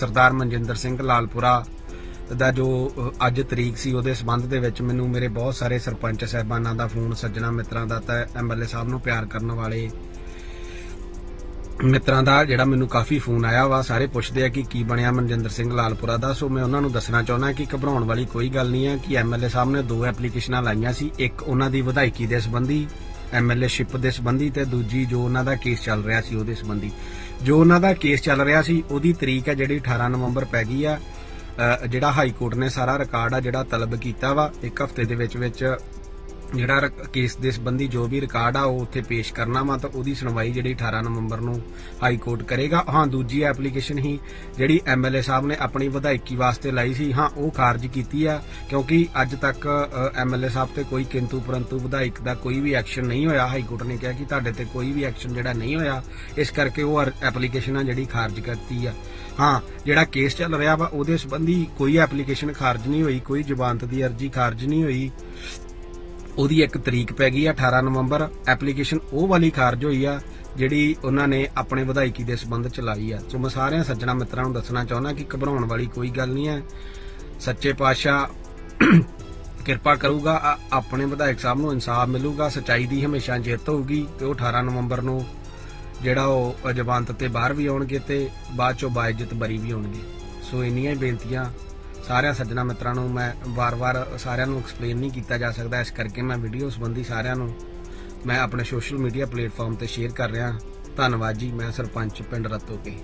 ਸਰਦਾਰ ਮਨਜਿੰਦਰ ਸਿੰਘ ਲਾਲਪੁਰਾ ਦਾ ਜੋ ਅੱਜ ਤਰੀਕ ਸੀ, ਉਹਦੇ ਸਬੰਧ ਦੇ ਵਿੱਚ ਮੈਨੂੰ ਮੇਰੇ ਬਹੁਤ ਸਾਰੇ ਸਰਪੰਚ ਸਹਿਬਾਨਾਂ ਦਾ ਫੋਨ, ਸੱਜਣਾ ਮਿੱਤਰਾਂ ਦਾ ਤਾਂ ਐਮਐਲਏ ਸਾਹਿਬ ਨੂੰ ਪਿਆਰ ਕਰਨ ਵਾਲੇ ਮਿੱਤਰਾਂ ਦਾ ਜਿਹੜਾ ਮੈਨੂੰ ਕਾਫੀ ਫੋਨ ਆਇਆ ਵਾ, ਸਾਰੇ ਪੁੱਛਦੇ ਆ ਕਿ ਕੀ ਬਣਿਆ ਮਨਜਿੰਦਰ ਸਿੰਘ ਲਾਲਪੁਰਾ ਦਾ। ਸੋ ਮੈਂ ਉਹਨਾਂ ਨੂੰ ਦੱਸਣਾ ਚਾਹੁੰਦਾ ਕਿ ਘਬਰਾਉਣ ਵਾਲੀ ਕੋਈ ਗੱਲ ਨਹੀਂ ਹੈ ਕਿ ਐਮਐਲਏ ਸਾਹਿਬ ਨੇ ਦੋ ਐਪਲੀਕੇਸ਼ਨਾਂ ਲਾਈਆਂ ਸੀ, ਇੱਕ ਉਹਨਾਂ ਦੀ ਵਿਧਾਇਕੀ ਦੇ ਸੰਬੰਧੀ ਐਮਐਲਏ ਸ਼ਿਪ ਦੇ ਸੰਬੰਧੀ ਤੇ ਦੂਜੀ ਜੋ ਉਹਨਾਂ ਦਾ ਕੇਸ ਚੱਲ ਰਿਹਾ ਸੀ ਉਹਦੇ ਸੰਬੰਧੀ। ਜੋ ਉਹਨਾਂ ਦਾ ਕੇਸ ਚੱਲ ਰਿਹਾ ਸੀ, ਉਹਦੀ ਤਰੀਕ ਹੈ ਜਿਹੜੀ 18 ਨਵੰਬਰ ਪੈ ਗਈ ਆ। ਜਿਹੜਾ ਹਾਈ ਕੋਰਟ ਨੇ ਸਾਰਾ ਰਿਕਾਰਡ ਆ ਜਿਹੜਾ ਤਲਬ ਕੀਤਾ ਵਾ, ਇੱਕ ਹਫ਼ਤੇ ਦੇ ਵਿੱਚ ਵਿੱਚ ਜਿਹੜਾ ਕੇਸ ਦੇ ਸੰਬੰਧੀ ਜੋ ਵੀ ਰਿਕਾਰਡ ਆ, ਉਹ ਉੱਥੇ ਪੇਸ਼ ਕਰਨਾ ਵਾ ਤਾਂ ਉਹਦੀ ਸੁਣਵਾਈ ਜਿਹੜੀ 18 ਨਵੰਬਰ ਨੂੰ ਹਾਈ ਕੋਰਟ ਕਰੇਗਾ। ਹਾਂ, ਦੂਜੀ ਐਪਲੀਕੇਸ਼ਨ ਹੀ ਜਿਹੜੀ ਐਮਐਲਏ ਸਾਹਿਬ ਨੇ ਆਪਣੀ ਵਿਧਾਇਕੀ ਵਾਸਤੇ ਲਾਈ ਸੀ, ਹਾਂ, ਉਹ ਖਾਰਜ ਕੀਤੀ ਆ, ਕਿਉਂਕਿ ਅੱਜ ਤੱਕ ਐਮਐਲਏ ਸਾਹਿਬ ਤੇ ਕੋਈ ਕਿੰਤੂ ਪਰੰਤੂ ਵਿਧਾਇਕ ਦਾ ਕੋਈ ਵੀ ਐਕਸ਼ਨ ਨਹੀਂ ਹੋਇਆ। ਹਾਈ ਕੋਰਟ ਨੇ ਕਿਹਾ ਕਿ ਤੁਹਾਡੇ ਤੇ ਕੋਈ ਵੀ ਐਕਸ਼ਨ ਜਿਹੜਾ ਨਹੀਂ ਹੋਇਆ, ਇਸ ਕਰਕੇ ਉਹ ਐਪਲੀਕੇਸ਼ਨ ਆ ਜਿਹੜੀ ਖਾਰਜ ਕਰਤੀ ਆ। ਹਾਂ, ਜਿਹੜਾ ਕੇਸ ਚੱਲ ਰਿਹਾ ਵਾ, ਉਹਦੇ ਸੰਬੰਧੀ ਕੋਈ ਐਪਲੀਕੇਸ਼ਨ ਖਾਰਜ ਨਹੀਂ ਹੋਈ, ਕੋਈ ਜ਼ਮਾਨਤ ਦੀ ਅਰਜ਼ੀ ਖਾਰਜ ਨਹੀਂ ਹੋਈ। ਉਹਦੀ ਇੱਕ ਤਰੀਕ ਪੈ ਗਈ ਆ 18 ਨਵੰਬਰ। ਐਪਲੀਕੇਸ਼ਨ ਉਹ ਵਾਲੀ ਖਾਰਜ ਹੋਈ ਆ, ਜਿਹੜੀ ਉਹਨਾਂ ਨੇ ਆਪਣੇ ਵਿਧਾਇਕੀ ਦੇ ਸੰਬੰਧ ਚ ਲਾਈ ਆ। ਸੋ ਮੈਂ ਸਾਰਿਆਂ ਸੱਜਣਾ ਮਿੱਤਰਾਂ ਨੂੰ ਦੱਸਣਾ ਚਾਹੁੰਦਾ ਕਿ ਘਬਰਾਉਣ ਵਾਲੀ ਕੋਈ ਗੱਲ ਨਹੀਂ ਹੈ ਸੱਚੇ ਪਾਤਸ਼ਾਹ ਕਿਰਪਾ ਕਰੂਗਾ ਆਪਣੇ ਵਿਧਾਇਕ ਸਾਹਿਬ ਨੂੰ ਇਨਸਾਫ ਮਿਲੂਗਾ, ਸਚਾਈ ਦੀ ਹਮੇਸ਼ਾ ਜਿੱਤ ਹੋਊਗੀ ਤੇ ਉਹ 18 ਨਵੰਬਰ ਨੂੰ ਜਿਹੜਾ ਉਹ ਜ਼ਮਾਨਤ ਤੇ ਬਾਹਰ ਵੀ ਆਉਣਗੇ ਤੇ ਬਾਅਦ ਚੋਂ ਬਾਇਜ਼ਤ ਬਰੀ ਵੀ ਹੋਣਗੇ ਸੋ ਇੰਨੀਆਂ ਹੀ ਬੇਨਤੀਆਂ ਸਾਰਿਆਂ ਸੱਜਣਾ ਮਿੱਤਰਾਂ ਨੂੰ ਮੈਂ ਵਾਰ-ਵਾਰ ਸਾਰਿਆਂ ਨੂੰ ਐਕਸਪਲੇਨ ਨਹੀਂ ਕੀਤਾ ਜਾ ਸਕਦਾ, ਇਸ ਕਰਕੇ ਮੈਂ ਵੀਡੀਓ ਸੰਬੰਧੀ ਸਾਰਿਆਂ ਨੂੰ ਮੈਂ ਆਪਣੇ ਸੋਸ਼ਲ ਮੀਡੀਆ ਪਲੇਟਫਾਰਮ ਤੇ ਸ਼ੇਅਰ ਕਰ ਰਿਹਾ। ਧੰਨਵਾਦ ਜੀ, ਮੈਂ ਸਰਪੰਚ ਪਿੰਡ ਰਤੋਕੇ।